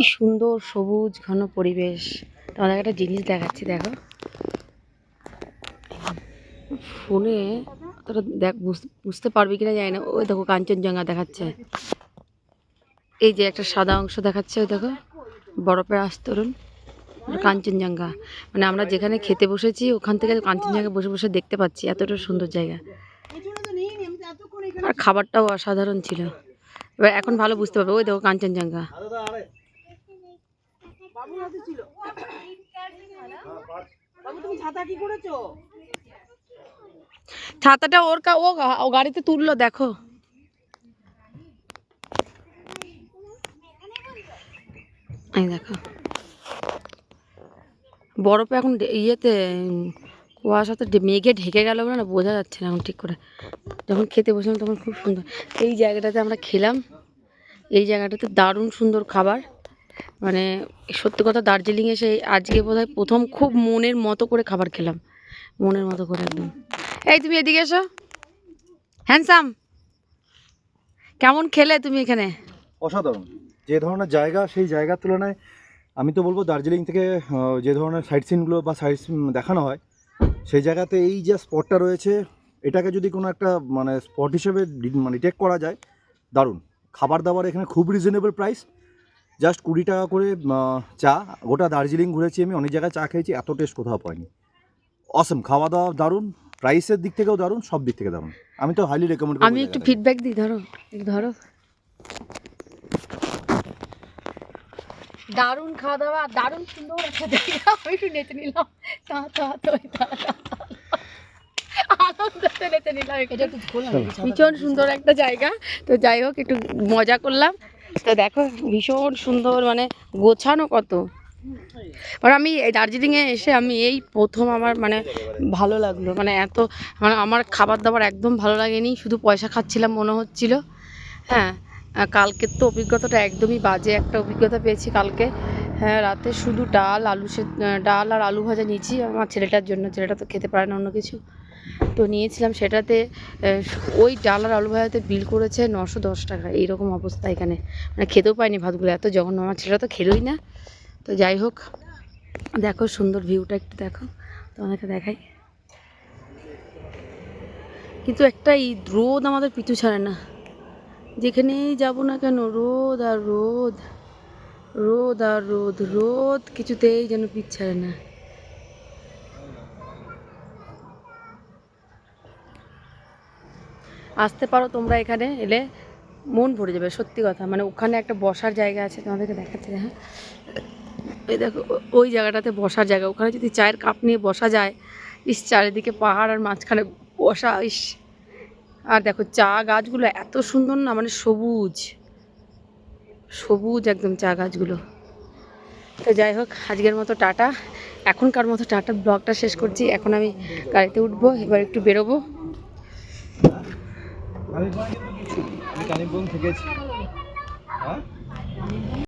কি সুন্দর সবুজ ঘন পরিবেশ। তোমাদের একটা জিনিস দেখাচ্ছি, দেখো। ফোনে তোরা দেখ, বুঝ- বুঝতে পারবি কিনা জানি না। ওই দেখো কাঞ্চনজঙ্ঘা দেখাচ্ছে। এই যে একটা সাদা অংশ দেখাচ্ছে, ওই দেখো। বরফের আস্তরণ। কাঞ্চনজঙ্ঘা। মানে আমরা যেখানে খেতে বসেছি, ওখান থেকে কাঞ্চনজঙ্ঘা বসে বসে দেখতে পাচ্ছি, এতটা সুন্দর জায়গা। আর খাবারটাও অসাধারণ ছিল। এবার এখন ভালো বুঝতে পারবে। ওই দেখো কাঞ্চনজঙ্ঘা। বাবু হাতে ছিল। বাবু, তুমি ছাতা কি করেছ? ছাতাটা ওর কা ও গাড়িতে তুললো, দেখো। এই দেখো। বরফে এখন ইয়েতে কুয়াশাতে মেঘে ঢেকে গেল না, বোঝা যাচ্ছে না এখন ঠিক করে। যখন খেতে বসলাম তখন খুব সুন্দর। এই জায়গাটাতে আমরা খেলাম। এই জায়গাটাতে দারুণ সুন্দর খাবার। মানে সত্যি কথা দার্জিলিং এসে আজকে বোধহয় প্রথম খুব মনের মতো করে খাবার খেলাম। মনের মতো করে একদম। এই তুমি এদিকে এসো। হ্যান্ডসাম কেমন খেলে তুমি এখানে? অসাধারণ। যে ধরনের জায়গা, সেই জায়গার তুলনায় আমি তো বলব দার্জিলিং থেকে যে ধরনের সাইট সিনগুলো বা সাইট সিন দেখানো হয়, সেই জায়গাতে এই যে স্পটটা রয়েছে, এটাকে যদি কোনো একটা মানে স্পট হিসেবে মানে টেক করা যায়, দারুণ। খাবার দাবার এখানে খুব রিজনেবল প্রাইস জাস্ট কুড়ি টাকা করে চা। গোটা দার্জিলিং ঘুরেছি আমি অনেক জায়গায় চা খেয়েছি এত টেস্ট কোথাও পাইনি। অসম খাওয়া দাওয়া দারুণ প্রাইসের দিক থেকেও দারুণ সব দিক থেকে দারুণ। আমি তো হাইলি রেকমেন্ড আমি একটু ফিডব্যাক দিই ধরো ধরো। দারুণ খাওয়া দাওয়া দারুণ সুন্দর একটা জায়গা। একটু নেচে নিলাম। তা তা তো। ভীষণ সুন্দর একটা জায়গা। তো যাই হোক একটু মজা করলাম। তো দেখো ভীষণ সুন্দর মানে গোছানো কত। মানে আমি এই দার্জিলিংয়ে এসে আমি এই প্রথম আমার মানে ভালো লাগল। মানে এত মানে আমার খাবার দাবার একদম ভালো লাগেনি, শুধু পয়সা খাচ্ছিলাম মনে হচ্ছিল। হ্যাঁ কালকের তো অভিজ্ঞতাটা একদমই বাজে একটা অভিজ্ঞতা পেয়েছি কালকে। হ্যাঁ রাতে শুধু ডাল, আলু সে, ডাল আর আলু ভাজা নিয়েছি, আমার ছেলেটার জন্য। ছেলেটা তো খেতে পারে না অন্য কিছু। তো নিয়েছিলাম সেটাতে ওই ডাল আর আলু ভাজাতে বিল করেছে নশো দশ টাকা, এইরকম অবস্থা এখানে। মানে খেতেও পাইনি ভাতগুলো, এত জঘন্য, আমার ছেলেটা তো খেলোই না। তো যাই হোক, দেখো সুন্দর ভিউটা একটু দেখো, তোমাদেরকে দেখাই। কিন্তু একটা এই রোদ আমাদের পিছু ছাড়ে না। যেখানেই যাব না কেন, রোদ আর রোদ রোদ আর রোদ রোদ কিছুতেই যেন পিছ ছাড়ে না। আসতে পারো, তোমরা এখানে এলে মন ভরে যাবে, সত্যি কথা। মানে ওখানে একটা বসার জায়গা আছে, তোমাদেরকে দেখাচ্ছি হ্যাঁ। ওই দেখো ওই জায়গাটাতে বসার জায়গা। ওখানে যদি চায়ের কাপ নিয়ে বসা যায়, ইস, চারিদিকে পাহাড় আর মাঝখানে বসা, ইস। আর দেখো, চা গাছগুলো এত সুন্দর না মানে সবুজ। সবুজ একদম চা গাছগুলো। তো যাই হোক, আজকের মতো টাটা। এখনকার মতো টাটা, ব্লগটা শেষ করছি। এখন আমি গাড়িতে উঠবো, এবার একটু বেরোবো। আমি কালিম্পং থেকেছি। হ্যাঁ?